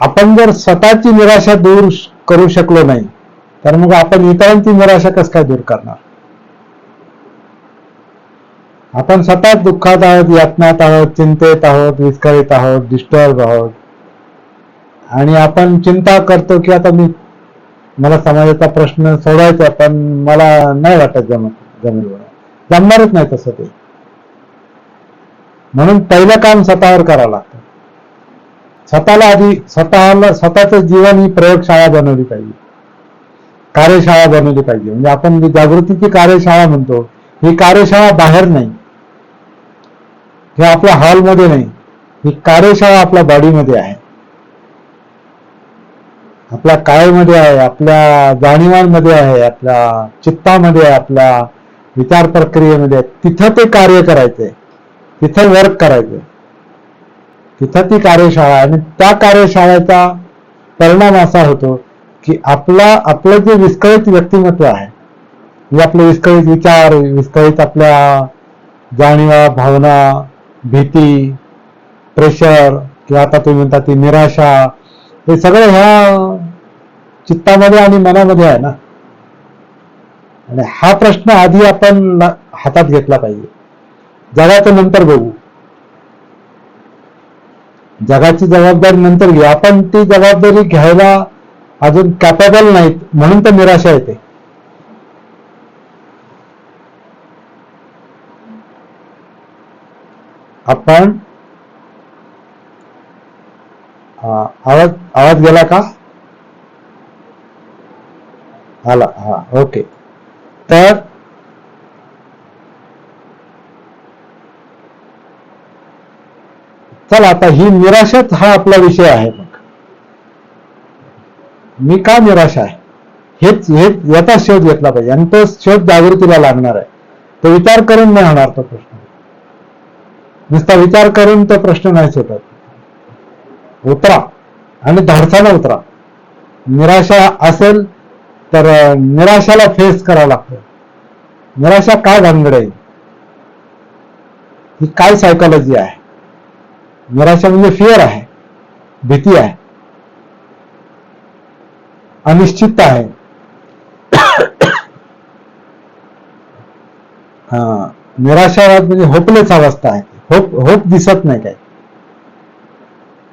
आपण जर स्वतःची निराशा दूर करू शकलो नाही तर मग आपण इतरांची निराशा कसं काय दूर करणार? आपण स्वतः दुःखात आहोत यातनात आहोत चिंतेत आहोत विस्कळीत आहोत डिस्टर्ब आहोत. आणि आपण चिंता करतो की आता मी मला समाजाचा प्रश्न सोडायचा पण मला नाही वाटत जमत जमेल जमणारच नाही तसं ते. म्हणून पहिलं काम स्वतःवर करावं लागतं. स्वतःला आधी स्वतःला स्वतःचं जीवन ही प्रयोगशाळा बनवली पाहिजे. कार्यशाळा बनवली पाहिजे. म्हणजे आपण जी जागृतीची कार्यशाळा म्हणतो ही कार्यशाळा बाहेर नाही. किंवा आपल्या हॉलमध्ये नाही. ही कार्यशाळा आपल्या बॉडीमध्ये आहे. आपल्या कायमध्ये आहे आपल्या जाणीवांमध्ये आहे आपल्या चित्तामध्ये आहे आपल्या विचार प्रक्रियेमध्ये आहे. तिथं ते कार्य करायचंय. तिथं वर्क करायचंय. तिथं ती कार्यशाळा आहे. आणि त्या कार्यशाळेचा परिणाम असा होतो की आपला आपलं जे विस्कळीत व्यक्तिमत्व आहे म्हणजे आपले विस्कळीत विचार विस्कळीत आपल्या जाणीवा भावना भीती प्रेशर किंवा आता तुम्ही म्हणता ती निराशा हे सगळं ह्या चित्तामध्ये आणि मनामध्ये आहे ना. आणि हा प्रश्न आधी आपण हातात घेतला पाहिजे. जगाचं नंतर बघू. जगाची जबाबदारी नंतर घेऊ. आपण ती जबाबदारी घ्यायला अजून कॅपेबल नाहीत म्हणून तर निराशा येते. आपण हा, आवाज आवाज गेला का? आला हा ओके तर चला आता ही निराशाच हा आपला विषय आहे मग मी का निराशा आहे? हेच हेच याचा शोध घेतला पाहिजे. आणि तो शोध जागृतीला लागणार आहे. तो विचार करून नाही होणार तो प्रश्न. नुसता विचार करून तो प्रश्न नाही सुटत. उतरा. आणि धाडसाला उतरा. निराशा असेल तर निराशाला फेस करावं लागतं. निराशा काय भानगड आहे? ही काय सायकॉलॉजी आहे? निराशा म्हणजे फिअर आहे भीती आहे अनिश्चितता आहे. हा निराशावाद म्हणजे होपलेच अवस्था आहे. होप होप दिसत नाही काय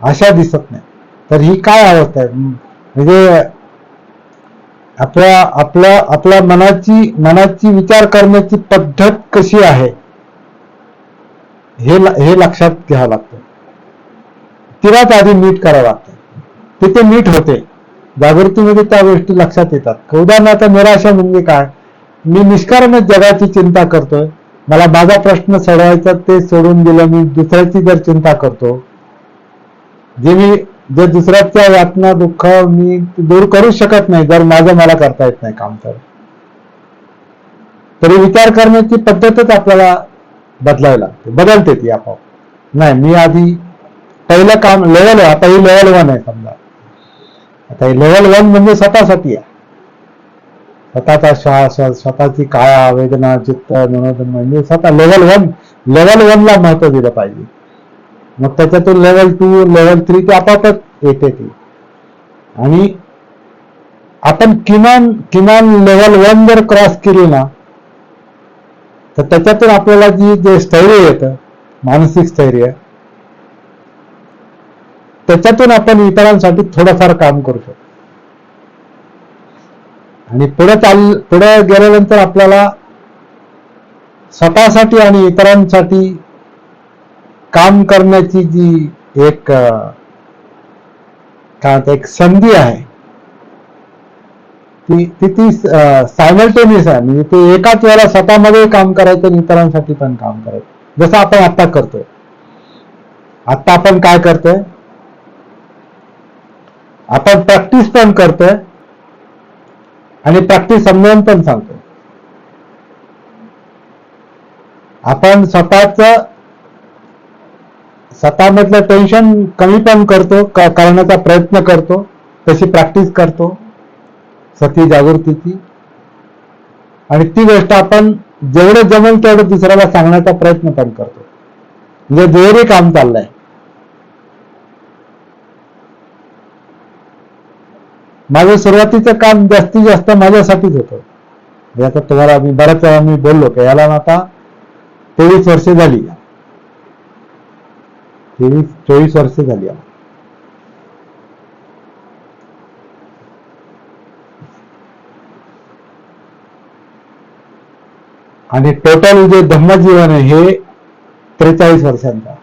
आशा दिसत नाही. तर ही काय अवस्था आहे? म्हणजे आपल्या आपल्या आपल्या मनाची मनाची विचार करण्याची पद्धत कशी आहे? हे हे लक्षात घ्यावं लागतं. तिलाच आधी नीट करावं लागतं. तिथे नीट होते. जागृतीमध्ये त्या गोष्टी लक्षात येतात. उदाहरणार्थ निराशा म्हणजे काय? मी निष्कारण जगाची चिंता करतोय. मला माझा प्रश्न सोडवायचा ते सोडून दिलं मी दुसऱ्याची जर चिंता करतो. जे मी जे दुसऱ्याच्या यातना दुःख मी दूर करू शकत नाही जर माझं मला करता येत नाही काम तर. तरी विचार करण्याची पद्धतच आपल्याला बदलावी लागते. बदलते ती आपोआप. नाही मी आधी पहिलं काम लेवल आहे आता ही लेवल वन आहे समजा. आता ही लेवल वन म्हणजे स्वतःसाठी आहे. स्वतःचा श्वास स्वतःची काया वेदना चित्त मनोधन म्हणजे स्वतः लेवल वन लेवल वन ला महत्त्व दिलं पाहिजे. मग त्याच्यातून लेवल टू लेवल थ्री ते आपापच येते ती. आणि आपण किमान किमान लेवल वन जर क्रॉस केली ना तर त्याच्यातून आपल्याला जी जे स्थैर्य येतं मानसिक स्थैर्य त्याच्यातून आपण इतरांसाठी थोडंफार काम करू शकतो आणि पुढे चाल पुढे गेल्यानंतर आपल्याला स्वतःसाठी आणि इतरांसाठी काम करण्याची जी एक काय एक संधी आहे ती ती ती सायमल्टेनियस आहे. म्हणजे ते एकाच वेळेला स्वतःमध्ये काम करायचं आणि इतरांसाठी पण काम करायचं. जसं आपण आता करतोय. आता आपण काय करतोय? आपण प्रॅक्टिस पण करतोय आणि प्रॅक्टिस समजावून पण सांगतोय. आपण स्वतःच स्वतःमधलं टेन्शन कमी पण करतो करण्याचा प्रयत्न करतो तशी प्रॅक्टिस करतो सती जागृतीची आणि ती गोष्ट आपण जेवढं जमेल तेवढं दुसऱ्याला सांगण्याचा प्रयत्न पण करतो. म्हणजे दुहेरी काम चाललंय. माझं सुरुवातीचं काम जास्तीत जास्त माझ्यासाठीच होतं. याचा आता तुम्हाला मी बऱ्याच वेळा मी बोललो की याला आता तेवीस वर्षे झाली. तेवीस चोवीस वर्षे झाली आणि टोटल जे धम्मजीवन आहे हे त्रेचाळीस वर्षांचा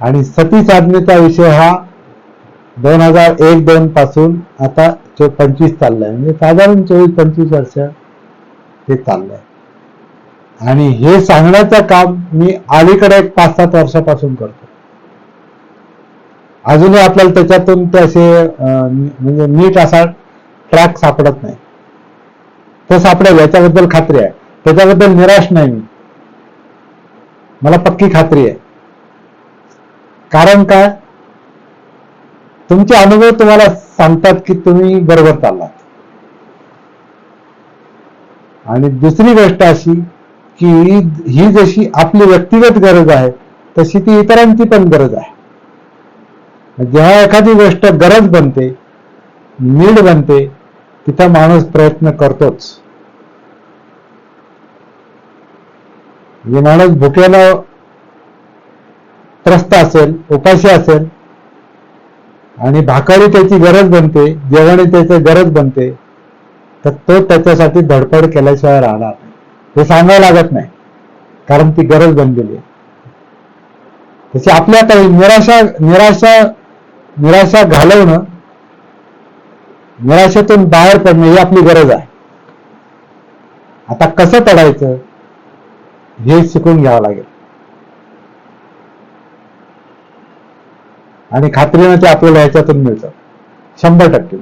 आणि सती साधनेचा विषय हा दोन हजार एक दोन पासून आता चो पंचवीस चाललाय. म्हणजे साधारण चोवीस पंचवीस वर्ष ते चाललंय. आणि हे सांगण्याचं काम मी अलीकडे एक पाच सात वर्षापासून करतो. अजूनही आपल्याला त्याच्यातून ते असे म्हणजे नीट असा ट्रॅक सापडत नाही. तो सापडेल याच्याबद्दल खात्री आहे. त्याच्याबद्दल निराश नाही मी. मला पक्की खात्री आहे. कारण काय? तुमचे अनुभव तुम्हाला सांगतात की तुम्ही बरोबर चाललात. आणि दुसरी गोष्ट अशी की ही जशी आपली व्यक्तिगत गरज आहे तशी ती इतरांची पण गरज आहे. म्हणजे जेव्हा एखादी गोष्ट गरज बनते नीड बनते तिथं माणूस प्रयत्न करतोच. जे माणूस भुकेला त्रस्त असेल उपाशी असेल आणि भाकरी त्याची गरज बनते जेवण त्याची गरज बनते तर तो त्याच्यासाठी धडपड केल्याशिवाय राहणार नाही. हे सांगावं लागत नाही कारण ती गरज बनलेली आहे. तशी आपल्या काही निराशा निराशा निराशा घालवणं निराशेतून बाहेर पडणं ही आपली गरज आहे. आता कसं पडायचं हे शिकून घ्यावं लागेल. आणि खात्रीनं ते आपल्याला ह्याच्यातून मिळतं. शंभर टक्के.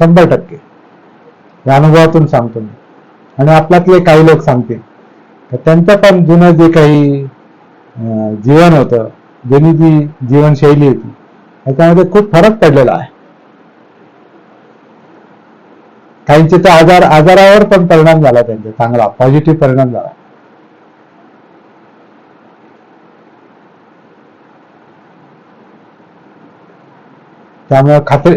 शंभर टक्के. या अनुभवातून सांगतो मी. आणि आपल्यातले काही लोक सांगतील. तर त्यांचं पण जुनं जे काही जीवन होतं जुनी जी जीवनशैली होती त्याच्यामध्ये खूप फरक पडलेला आहे. काहींचे तर आजार आजारावर पण परिणाम झाला त्यांचा चांगला पॉझिटिव्ह परिणाम झाला. त्यामुळे खात्री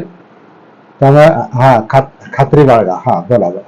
त्यामुळे हा खात खात्री बाळगा. हा बोला बोला.